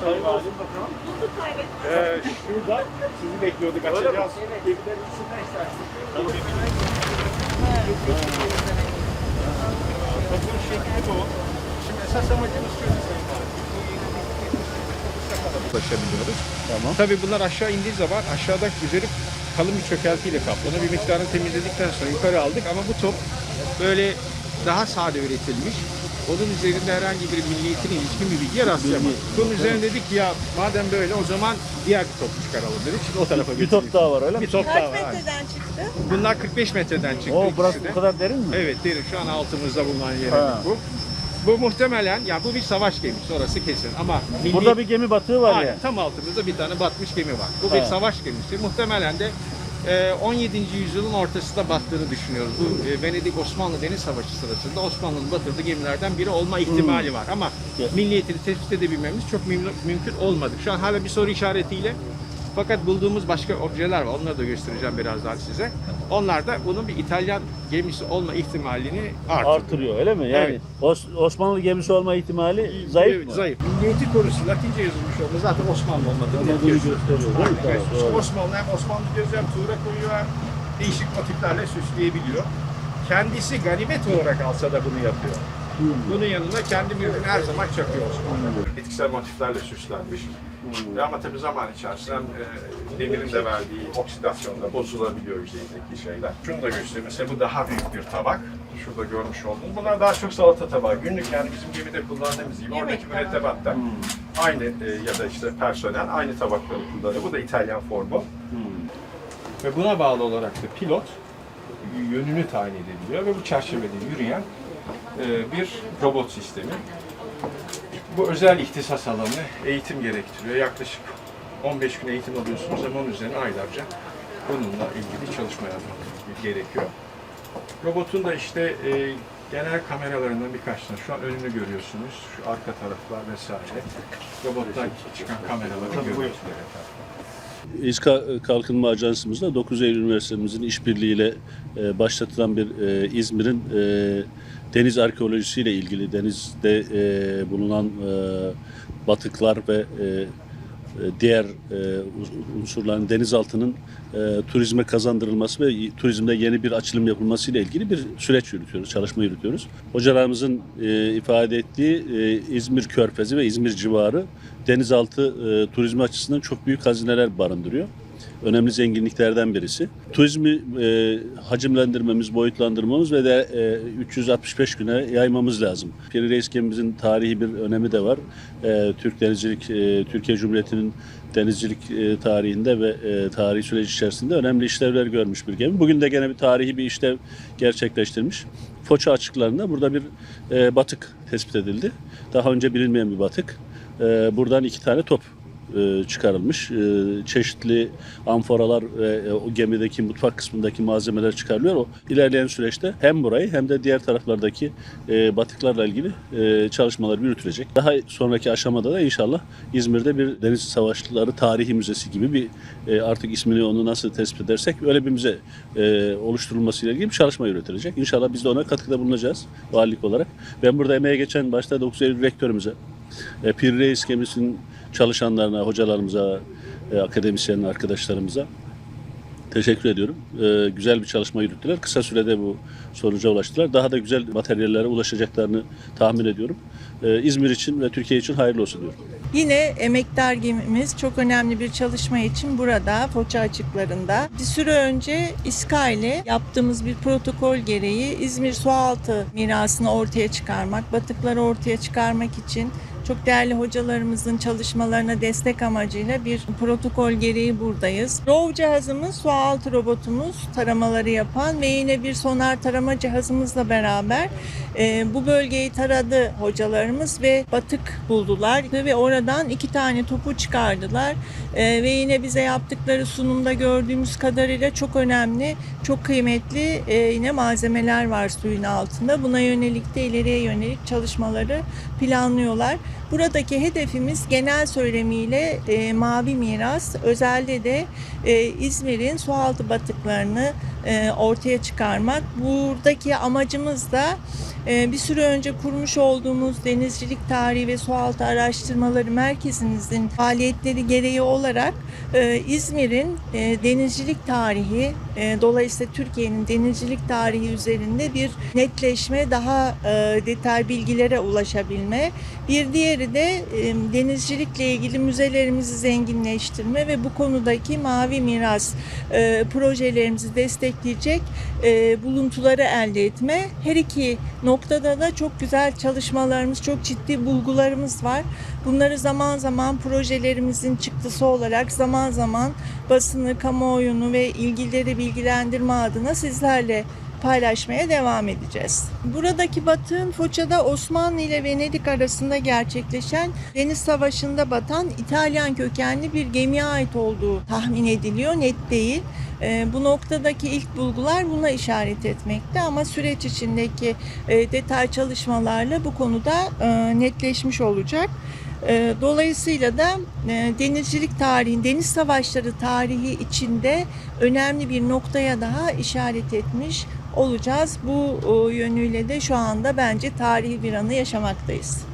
sahibi şurada sizi bekliyorduk. Açacağız. Tabii bunlar aşağı indiği zaman aşağıda üzeri kalın bir çökeltiyle kaplı. Bir miktarını temizledikten sonra yukarı aldık ama bu top böyle daha sade üretilmiş. Onun üzerinde herhangi bir milliyetine ilişkin bir bilgiye rastlayamadık. Bunun üzerine dedik ki ya madem böyle o zaman diğer bir top çıkaralım dedik. Şimdi o tarafa Bir top daha var öyle mi? Bir top daha Kaç var. metreden çıktı? Bunlar 45 metreden çıktı Oo, ikisi burası de. bu kadar derin mi? Evet derin şu an altımızda bulunan yer Ha. bu. Bu muhtemelen ya bu bir savaş gemisi orası kesin ama milli... Burada bir gemi batığı var Aynen, ya. Tam altımızda bir tane batmış gemi var. Bu bir Ha. savaş gemisi. Muhtemelen de 17. yüzyılın ortasında battığını düşünüyoruz. Bu e, Venedik-Osmanlı Deniz Savaşı sırasında Osmanlı'nın batırdığı gemilerden biri olma ihtimali var. Ama milliyetini tespit edebilmemiz çok mümkün olmadı. Şu an hala bir soru işaretiyle fakat bulduğumuz başka objeler var. Onları da göstereceğim birazdan size. Onlar da bunun bir İtalyan gemisi olma ihtimalini artırıyor. Artırıyor öyle mi? Yani Evet. Os- Osmanlı gemisi olma ihtimali zayıf Evet, mı? Zayıf. Milliyeti korusu Latince yazılmış olması zaten Osmanlı olmadığını Olmadığını gösteriyor. gösteriyor, değil mi? Tamam, doğru. Osmanlı hem Osmanlı gözü hem tuğra koyuyor hem değişik motiflerle süsleyebiliyor. Kendisi ganimet olarak alsa da bunu yapıyor. Bunun yanına kendi mülkünü her zaman çakıyor Osmanlı. Bitkisel motiflerle süslenmiş. Ve Ama tabii zaman içerisinde hem, e, demirin de verdiği oksidasyonda bozulabiliyor yüzeydeki şeyler. Şunu da göstereyim. Mesela bu daha büyük bir tabak. Şurada görmüş olduğunuz. Bunlar daha çok salata tabağı. Günlük yani bizim gemide kullandığımız gibi oradaki mürettebatta Hmm. aynı e, ya da işte personel aynı tabakları kullanıyor. Bu da İtalyan formu. Hmm. Ve buna bağlı olarak da pilot yönünü tayin edebiliyor ve bu çerçevede yürüyen bir robot sistemi. Bu özel ihtisas alanı eğitim gerektiriyor. Yaklaşık 15 gün eğitim alıyorsunuz ama onun üzerine aylarca bununla ilgili çalışma yapmak gerekiyor. Robotun da işte e, genel kameralarından birkaç tane. Şu an önünü görüyorsunuz. Şu arka taraflar vesaire. Robottan çıkan kameraları görüyorsunuz. İSKA Kalkınma Ajansımızla 9 Eylül Üniversitemizin işbirliğiyle e, başlatılan bir e, İzmir'in e, deniz arkeolojisiyle ilgili denizde e, bulunan e, batıklar ve e, e, diğer e, unsurların denizaltının e, turizme kazandırılması ve turizmde yeni bir açılım yapılması ile ilgili bir süreç yürütüyoruz, çalışma yürütüyoruz. Hocalarımızın e, ifade ettiği e, İzmir Körfezi ve İzmir civarı denizaltı e, turizmi açısından çok büyük hazineler barındırıyor. Önemli zenginliklerden birisi. Turizmi e, hacimlendirmemiz, boyutlandırmamız ve de e, 365 güne yaymamız lazım. Piri Reis gemimizin tarihi bir önemi de var. E, Türk denizcilik, e, Türkiye Cumhuriyeti'nin denizcilik e, tarihinde ve e, tarihi süreç içerisinde önemli işlevler görmüş bir gemi. Bugün de gene bir tarihi bir işlev gerçekleştirmiş. Foça açıklarında burada bir e, batık tespit edildi. Daha önce bilinmeyen bir batık. E, buradan iki tane top e, çıkarılmış. E, çeşitli amforalar ve e, o gemideki mutfak kısmındaki malzemeler çıkarılıyor. O ilerleyen süreçte hem burayı hem de diğer taraflardaki e, batıklarla ilgili e, çalışmalar yürütülecek. Daha sonraki aşamada da inşallah İzmir'de bir deniz savaşları tarihi müzesi gibi bir e, artık ismini onu nasıl tespit edersek öyle bir müze e, oluşturulmasıyla ilgili bir çalışma yürütülecek. İnşallah biz de ona katkıda bulunacağız valilik olarak. Ben burada emeğe geçen başta 9 Eylül rektörümüze, e, Pir Reis gemisinin çalışanlarına, hocalarımıza, e, akademisyen arkadaşlarımıza teşekkür ediyorum. E, güzel bir çalışma yürüttüler. Kısa sürede bu sonuca ulaştılar. Daha da güzel materyallere ulaşacaklarını tahmin ediyorum. E, İzmir için ve Türkiye için hayırlı olsun diyorum. Yine emektar gemimiz çok önemli bir çalışma için burada Foça açıklarında. Bir süre önce İSKA ile yaptığımız bir protokol gereği İzmir sualtı mirasını ortaya çıkarmak, batıkları ortaya çıkarmak için çok değerli hocalarımızın çalışmalarına destek amacıyla bir protokol gereği buradayız. ROV cihazımız, sualtı robotumuz taramaları yapan ve yine bir sonar tarama cihazımızla beraber e, bu bölgeyi taradı hocalarımız ve batık buldular ve oradan iki tane topu çıkardılar. E, ve yine bize yaptıkları sunumda gördüğümüz kadarıyla çok önemli, çok kıymetli e, yine malzemeler var suyun altında. Buna yönelik de ileriye yönelik çalışmaları planlıyorlar. Buradaki hedefimiz genel söylemiyle e, mavi miras, özelde de e, İzmir'in sualtı batıklarını e, ortaya çıkarmak. Buradaki amacımız da e, bir süre önce kurmuş olduğumuz Denizcilik Tarihi ve Sualtı Araştırmaları Merkezimizin faaliyetleri gereği olarak e, İzmir'in e, denizcilik tarihi, e, dolayısıyla Türkiye'nin denizcilik tarihi üzerinde bir netleşme, daha e, detay bilgilere ulaşabilme. Bir diğeri de e, denizcilikle ilgili müzelerimizi zenginleştirme ve bu konudaki mavi miras e, projelerimizi destekleyecek e, buluntuları elde etme. Her iki noktada da çok güzel çalışmalarımız, çok ciddi bulgularımız var. Bunları zaman zaman projelerimizin çıktısı olarak zaman zaman basını, kamuoyunu ve ilgilileri bilgilendirme adına sizlerle paylaşmaya devam edeceğiz. Buradaki batığın Foça'da Osmanlı ile Venedik arasında gerçekleşen Deniz Savaşı'nda batan İtalyan kökenli bir gemiye ait olduğu tahmin ediliyor. Net değil. Ee, bu noktadaki ilk bulgular buna işaret etmekte ama süreç içindeki e, detay çalışmalarla bu konuda e, netleşmiş olacak. E, Dolayısıyla da denizcilik tarihi, deniz savaşları tarihi içinde önemli bir noktaya daha işaret etmiş olacağız. Bu o, yönüyle de şu anda bence tarihi bir anı yaşamaktayız.